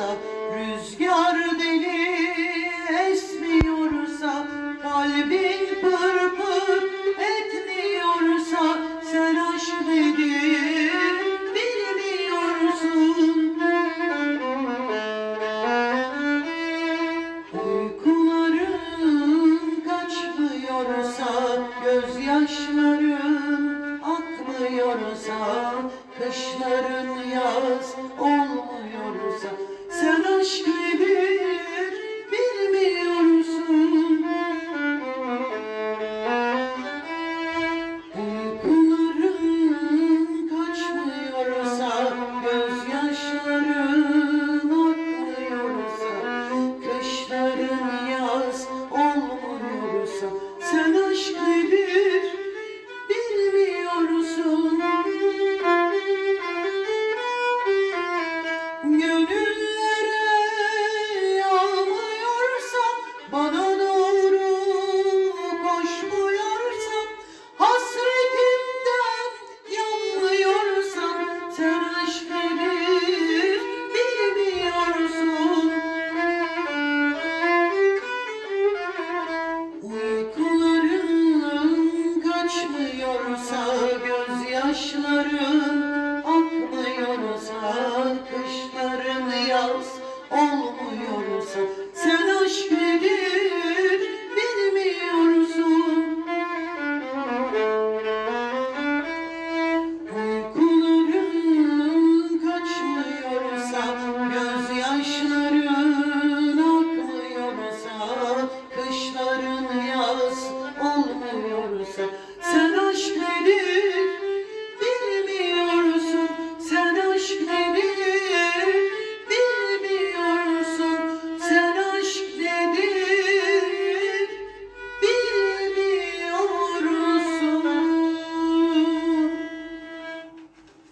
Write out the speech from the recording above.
esmiyorsa Rüzgar deli esmiyorsa Kalbin pır pır etmiyorsa Sen aşk nedir bilmiyorsun. Uykuların kaçmıyorsa Gözyaşların akmıyorsa Kışların yaz olmuyorsa Oh.